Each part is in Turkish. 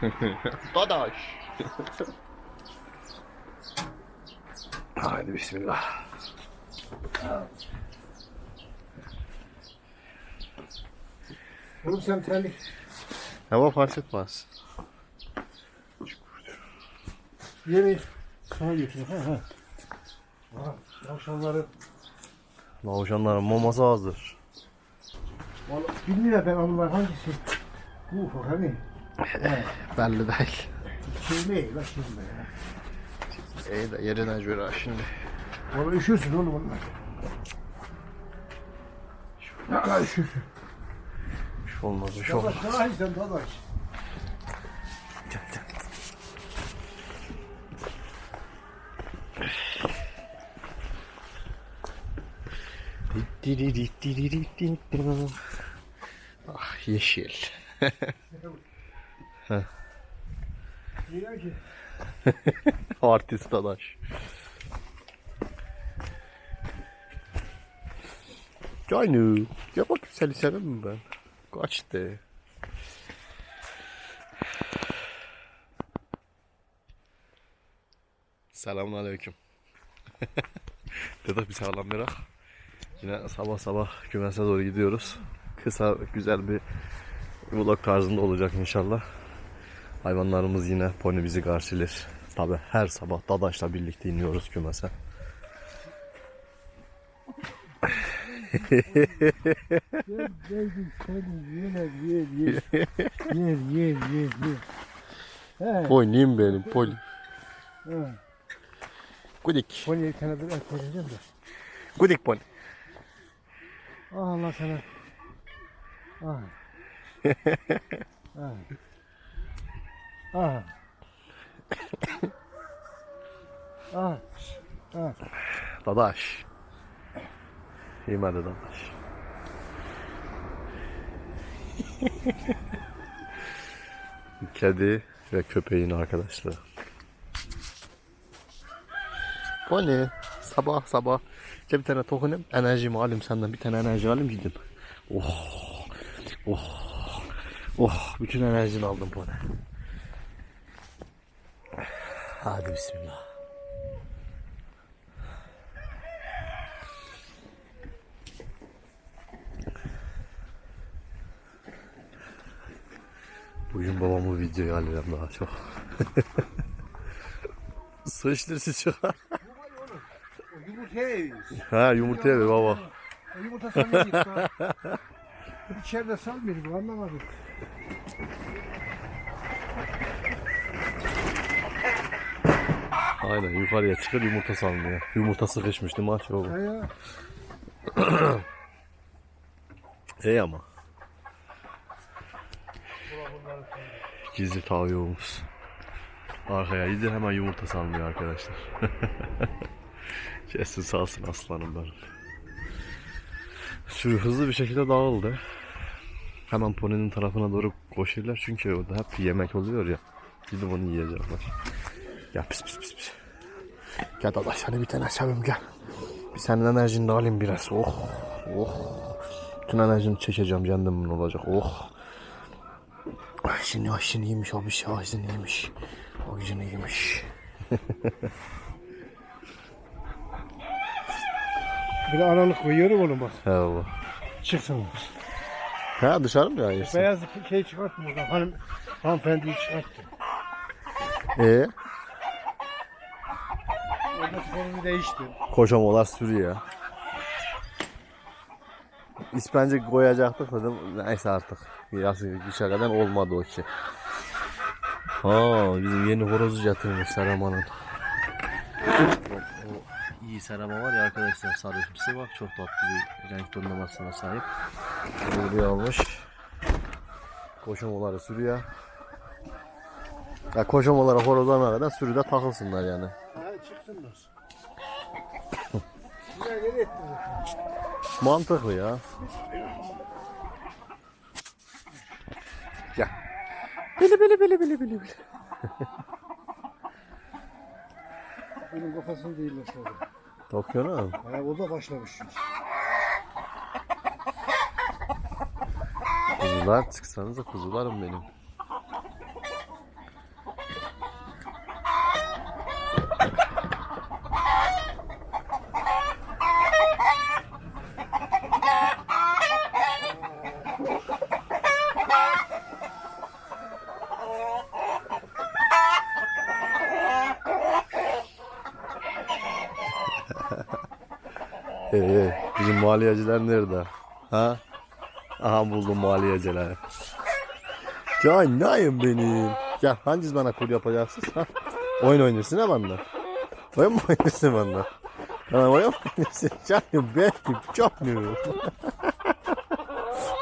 Dadaş. Haydi bismillah. Oğlum sen terlik. Hava fark etmez. Yeni sana götürün. Ha ha. Ha, tavşanları. Maması hazır. Vallahi bilmiyorum ben onlar hangisi. Bu ufak hani. Belli değil. Şey ne? Bak şimdi. İyi de yerine göre şimdi. Vallahi üşürsün oğlum onlar. Ya üşürsün. Bir şey olmaz bir şey olmaz. Dadaş daha iyi sen dadaş. Gel gel. Ah yeşil. Diyor ki Artist adaş. Canı. Ya bak seni sevmem ben. Kaçtı. Selamun aleyküm. Dedik bir sağlam merak. Yine sabah sabah kümese doğru gidiyoruz. Kısa güzel bir vlog tarzında olacak inşallah. Hayvanlarımız yine pony bizi karşılar. Tabi her sabah Dadaş'la birlikte iniyoruz kümese. Pony'im benim pony. Gudik. Bir et vereceğim de. Gudik pony. Ah Allah sana. Ah. ah. Ah. Ah. Ah. Dadaş. Hadi Dadaş. Kedi ve köpeğin arkadaşlığı. Pony. Sabah sabah. İşte bir tane tokunum. Enerjimi alayım senden. Bir tane enerji alayım gideyim. Oh. Oh. Oh. Bütün enerjini aldım Pony. Hadi bismillah. Bugün babamı videoya alacağım daha çok. Sıçtır çıkar. Yumurtaya yiyoruz. Ha yumurtaya ver baba. Yumurta sanmıyoruz. İçeride salmıyoruz bu Aynen yukarıya çıkar yumurta salmıyor. Yumurta sıkışmış değil mi aç baba? Ha ya. İyi ama. Gizli tavuğumuz. Arkaya gidiyor hemen yumurta salmıyor arkadaşlar. Kesin salsın aslanım benim. Sürü hızlı bir şekilde dağıldı. Hemen poninin tarafına doğru koşuyorlar çünkü orada hep yemek oluyor ya. Gidip onu yiyecekler. Gel pis pis pis pis. Gel dadaş hani bir tane sevim gel. Bir senin enerjini de alayım biraz. Oh. Oh. Bütün enerjini çekeceğim kendimin olacak. Oh. Ayşin ayşin iyiymiş abi şey ayşin iyiymiş. Ayşin iyiymiş. Bir de aralık koyuyorum onu bak. He baba. Çıksın. Ha dışarı mı yayıyorsun? Beyaz şey çıkarttım oradan. Hanım, hanımefendiyi çıkarttı. Ee, Sorunu değişti. kocamolar sürüyor. İspence koyacaktık dedim. Neyse artık. Geçe kadar olmadı o ki. Ha bizim yeni horozu getirmiş Seraman'ın. O iyi serama var ya arkadaşlar sarışmışı bak çok tatlı bir renk tonlamasına sahip. Buraya almış. Koşumaları sürüyor. Ya koşumalara horozlarına kadar sürüde takılsınlar yani. Ha çıksınlar. Ya nereye ettin? Mantıklı ya. Gel. Bili bili bili bili bili bili. Benim kafasını değiller şöyle. Bakıyor ha. O da başlamış. şimdi. Kuzular çıksanıza kuzularım benim. Ee, bizim maliyeciler nerede? Ha? Aha buldum maliyecileri. Canım benim. Gel hanginiz bana kur yapacaksınız? Ha? Oyun oynuyorsun ha benden. Oyun mu oynuyorsun benden? Ha, oyun mu oynuyorsun? Canım benim canım.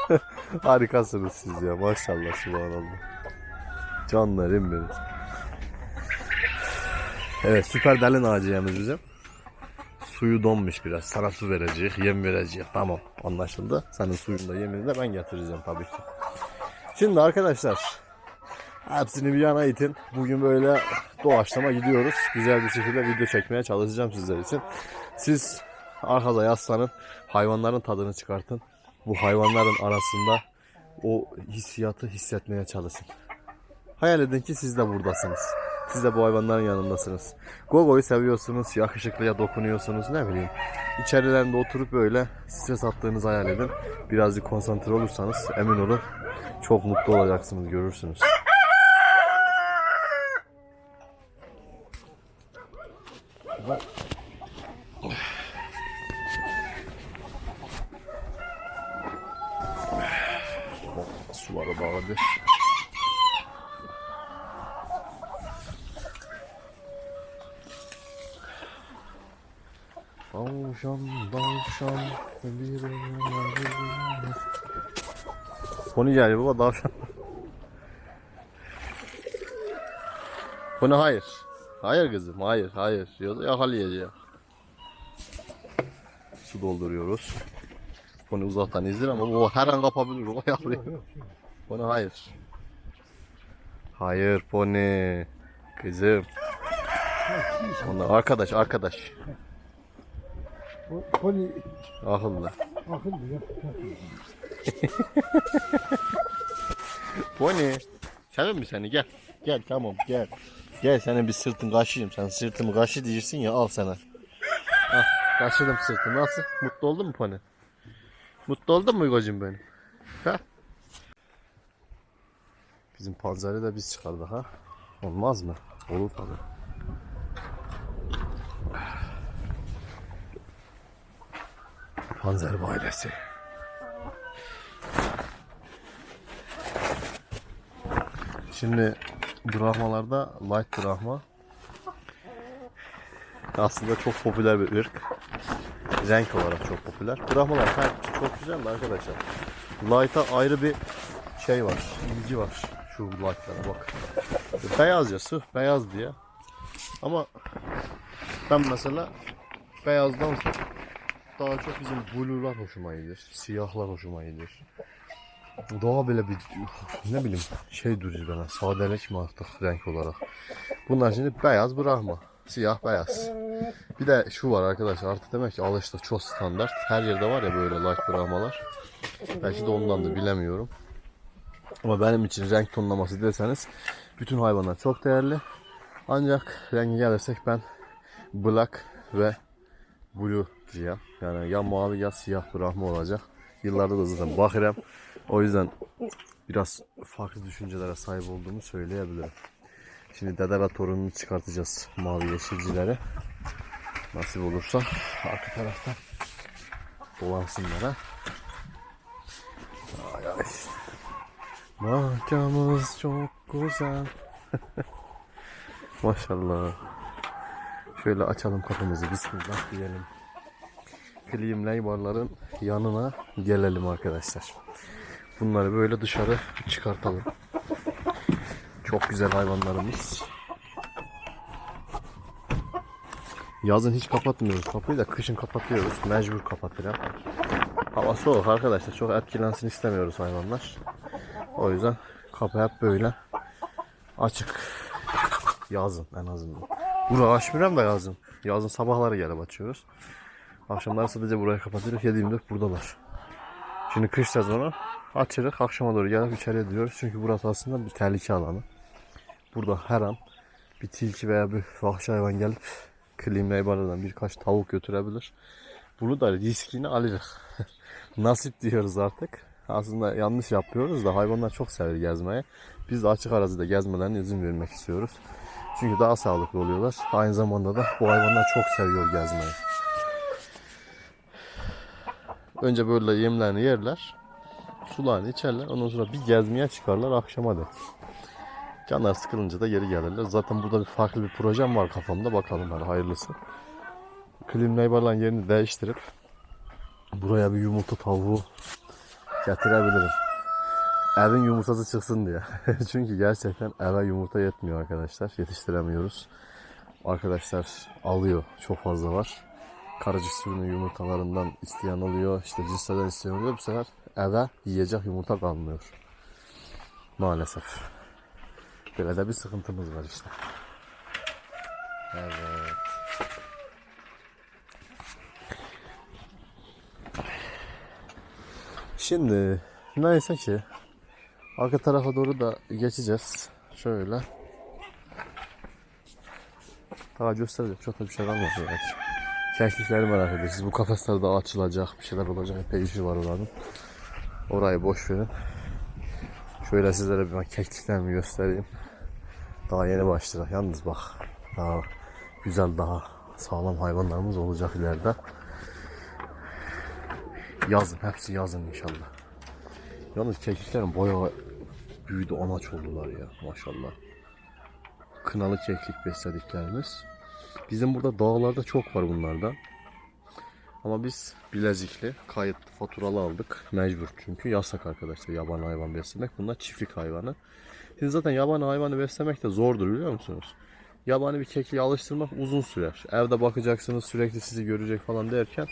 Harikasınız siz ya maşallah subhanallah. Canlarım benim. Evet süper dalin ağacıyımız bizim. Suyu donmuş biraz. Sana su verecek, yem verecek. Tamam anlaşıldı. Senin suyunu da yemini de ben getireceğim tabii ki. Şimdi arkadaşlar hepsini bir yana itin. Bugün böyle doğaçlama gidiyoruz. Güzel bir şekilde video çekmeye çalışacağım sizler için. Siz arkada yaslanın. Hayvanların tadını çıkartın. Bu hayvanların arasında o hissiyatı hissetmeye çalışın. Hayal edin ki siz de buradasınız. Siz de bu hayvanların yanındasınız. Gogo'yu seviyorsunuz, yakışıklıya dokunuyorsunuz ne bileyim. İçerilerinde oturup böyle stres attığınızı hayal edin. Birazcık konsantre olursanız emin olun çok mutlu olacaksınız görürsünüz. Suları bağladı. Tavşan, tavşan, bir Konu geliyor baba tavşan. Konu hayır. Hayır kızım, hayır, hayır. Yoksa yakalayacak. Su dolduruyoruz. Konu uzaktan izler ama o her an kapabilir. O yakalıyor. Konu hayır. Hayır pony. Kızım. Onlar arkadaş, arkadaş. Poli Akıllı. akıllı ya. Pony. Sevin mi seni? Gel. Gel tamam gel. Gel senin bir sırtın kaşıyım. Sen sırtımı kaşı diyirsin ya al sana. Ah kaşıdım sırtını. Nasıl? Mutlu oldun mu Pony? Mutlu oldun mu Yugo'cum benim? Ha? Bizim panzeri de biz çıkardık ha. Olmaz mı? Olur tabii. Panzer ailesi. Şimdi Brahmalarda light Brahma aslında çok popüler bir ırk. Renk olarak çok popüler. Brahmalar her çok güzel de arkadaşlar. Light'a ayrı bir şey var, ilgi var şu light'lara bak. Beyaz ya sırf beyaz diye. Ama ben mesela beyazdan daha çok bizim blue'lar hoşuma gider. Siyahlar hoşuma gider. Doğa böyle bir ne bileyim şey duruyor bana sadelik mi artık renk olarak. Bunlar şimdi beyaz bırakma. Siyah beyaz. Bir de şu var arkadaşlar artık demek ki alıştık çok standart. Her yerde var ya böyle light bırakmalar. Belki de ondan da bilemiyorum. Ama benim için renk tonlaması deseniz bütün hayvanlar çok değerli. Ancak rengi gelirsek ben black ve blue diyeceğim. Yani ya mavi ya siyah bırakma olacak. Yıllarda da zaten bakırım. O yüzden biraz farklı düşüncelere sahip olduğumu söyleyebilirim. Şimdi Dedera torununu çıkartacağız mavi yeşilcileri. Nasip olursa arka tarafta dolansınlar ha. Ay ay. Mahkamız çok güzel. Maşallah. Şöyle açalım kapımızı bismillah diyelim. Klim Leybarların yanına gelelim arkadaşlar. Bunları böyle dışarı çıkartalım. Çok güzel hayvanlarımız. Yazın hiç kapatmıyoruz kapıyı da kışın kapatıyoruz. Mecbur kapatacağım. Hava soğuk arkadaşlar. Çok etkilensin istemiyoruz hayvanlar. O yüzden kapı hep böyle açık. Yazın en azından. Burayı açmıyorum da yazın. Yazın sabahları gelip açıyoruz. Akşamları sadece burayı kapatıyoruz. 7-24 buradalar. Şimdi kış sezonu açırız. Akşama doğru gelip içeriye diyoruz. Çünkü burası aslında bir tehlike alanı. Burada her an bir tilki veya bir vahşi hayvan gelip klimle ibaradan birkaç tavuk götürebilir. Bunu da riskini alırız. Nasip diyoruz artık. Aslında yanlış yapıyoruz da hayvanlar çok sever gezmeyi. Biz de açık arazide gezmelerine izin vermek istiyoruz. Çünkü daha sağlıklı oluyorlar. Aynı zamanda da bu hayvanlar çok seviyor gezmeyi. Önce böyle yemlerini yerler. Sularını içerler. Ondan sonra bir gezmeye çıkarlar akşama dek. Canlar sıkılınca da geri gelirler. Zaten burada bir farklı bir projem var kafamda. Bakalım hadi hayırlısı. Klimneybar'ın yerini değiştirip buraya bir yumurta tavuğu getirebilirim. Evin yumurtası çıksın diye. Çünkü gerçekten eve yumurta yetmiyor arkadaşlar. Yetiştiremiyoruz. Arkadaşlar alıyor. Çok fazla var. Karacık sürünün yumurtalarından isteyen oluyor. İşte cinslerden isteyen oluyor. Bu sefer eve yiyecek yumurta kalmıyor. Maalesef. Böyle de bir sıkıntımız var işte. Evet. Şimdi neyse ki arka tarafa doğru da geçeceğiz. Şöyle. Daha göstereceğim. Çok da bir şey kalmadı belki. Keklikleri merak ediyorsunuz. Bu kafesler daha açılacak. Bir şeyler olacak. Epey işi var oranın. Orayı boş verin. Şöyle sizlere bir kekliklerimi göstereyim. Daha yeni başlayacak. Yalnız bak. Daha güzel daha sağlam hayvanlarımız olacak ileride. Yazın. Hepsi yazın inşallah. Yalnız kekliklerin bayağı büyüdü anaç oldular ya maşallah. Kınalı keklik beslediklerimiz. Bizim burada dağlarda çok var bunlardan. Ama biz bilezikli, kayıt faturalı aldık. Mecbur çünkü yasak arkadaşlar yabani hayvan beslemek. Bunlar çiftlik hayvanı. Şimdi zaten yabani hayvanı beslemek de zordur biliyor musunuz? Yabani bir kekliği alıştırmak uzun sürer. Evde bakacaksınız sürekli sizi görecek falan derken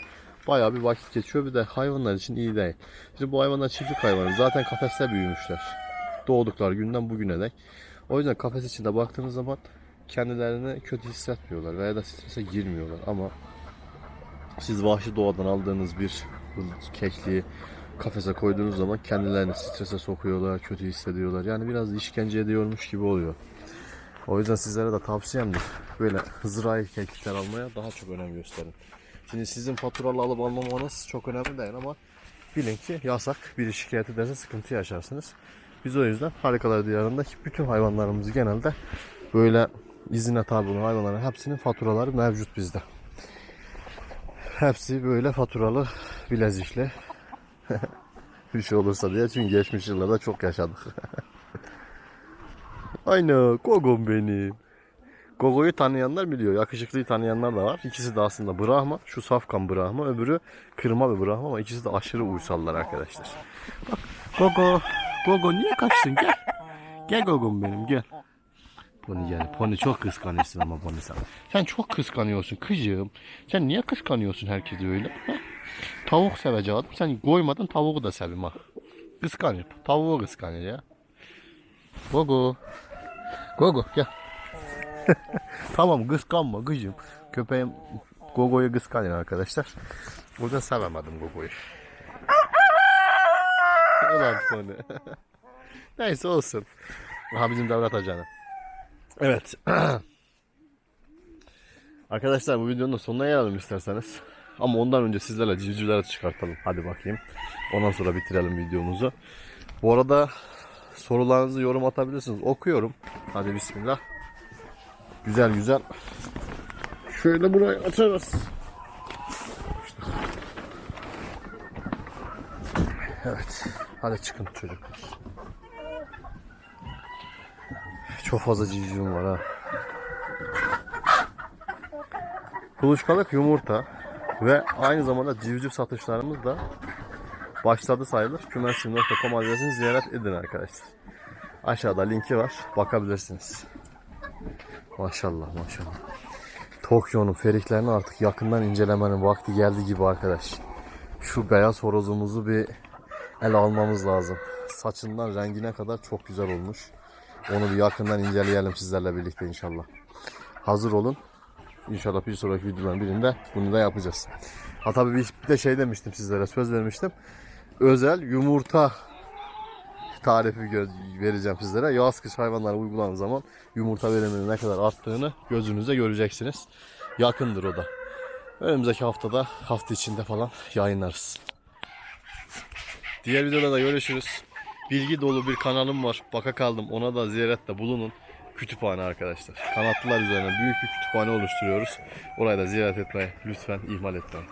bayağı bir vakit geçiyor. Bir de hayvanlar için iyi değil. Şimdi bu hayvanlar çiftlik hayvanı. Zaten kafeste büyümüşler. Doğdukları günden bugüne dek. O yüzden kafes içinde baktığınız zaman kendilerini kötü hissetmiyorlar veya da strese girmiyorlar ama siz vahşi doğadan aldığınız bir kekliği kafese koyduğunuz zaman kendilerini strese sokuyorlar, kötü hissediyorlar. Yani biraz işkence ediyormuş gibi oluyor. O yüzden sizlere de tavsiyemdir. Böyle hızrai keklikler almaya daha çok önem gösterin. Şimdi sizin faturalı alıp almamanız çok önemli değil ama bilin ki yasak. Biri şikayet ederse sıkıntı yaşarsınız. Biz o yüzden Harikalar Diyarı'ndaki bütün hayvanlarımızı genelde böyle izine tabi olan hayvanların hepsinin faturaları mevcut bizde. Hepsi böyle faturalı bilezikli. bir şey olursa diye çünkü geçmiş yıllarda çok yaşadık. Aynen Gogo'm benim. Gogo'yu tanıyanlar biliyor. Yakışıklıyı tanıyanlar da var. İkisi de aslında Brahma. Şu safkan Brahma. Öbürü kırma bir Brahma ama ikisi de aşırı uysallar arkadaşlar. Bak Gogo. Gogo niye kaçtın gel. Gel Gogo'm benim gel. Pony gel. Pony çok kıskanıyorsun ama Pony sen. Sen çok kıskanıyorsun kızım. Sen niye kıskanıyorsun herkesi öyle? ha? Tavuk seveceğim. Sen koymadın tavuğu da sevim ha. Kıskanıyor. Tavuğu kıskanıyor ya. Gogo. Gogo gel. tamam kıskanma kızım. Köpeğim Gogo'yu kıskanıyor arkadaşlar. Yüzden sevemedim Gogo'yu. Ulan Pony. Neyse olsun. Aha bizim devlet ajanı. Evet. Arkadaşlar bu videonun da sonuna gelelim isterseniz. Ama ondan önce sizlerle civcivleri çıkartalım. Hadi bakayım. Ondan sonra bitirelim videomuzu. Bu arada sorularınızı yorum atabilirsiniz. Okuyorum. Hadi bismillah. Güzel güzel. Şöyle burayı açarız. Evet. Hadi çıkın çocuklar. Çok fazla civcivim var ha. Kuluçkalık yumurta ve aynı zamanda civciv satışlarımız da başladı sayılır. Kümesim.com adresini ziyaret edin arkadaşlar. Aşağıda linki var. Bakabilirsiniz. Maşallah maşallah. Tokyo'nun feriklerini artık yakından incelemenin vakti geldi gibi arkadaş. Şu beyaz horozumuzu bir ele almamız lazım. Saçından rengine kadar çok güzel olmuş. Onu bir yakından inceleyelim sizlerle birlikte inşallah. Hazır olun. İnşallah bir sonraki videoların birinde bunu da yapacağız. Ha tabii bir, de şey demiştim sizlere söz vermiştim. Özel yumurta tarifi vereceğim sizlere. Yaz kış hayvanlara uygulanan zaman yumurta veriminin ne kadar arttığını gözünüzle göreceksiniz. Yakındır o da. Önümüzdeki haftada hafta içinde falan yayınlarız. Diğer videoda da görüşürüz. Bilgi dolu bir kanalım var. Baka kaldım. Ona da ziyarette bulunun. Kütüphane arkadaşlar. Kanatlılar üzerine büyük bir kütüphane oluşturuyoruz. Orayı da ziyaret etmeyi lütfen ihmal etmeyin.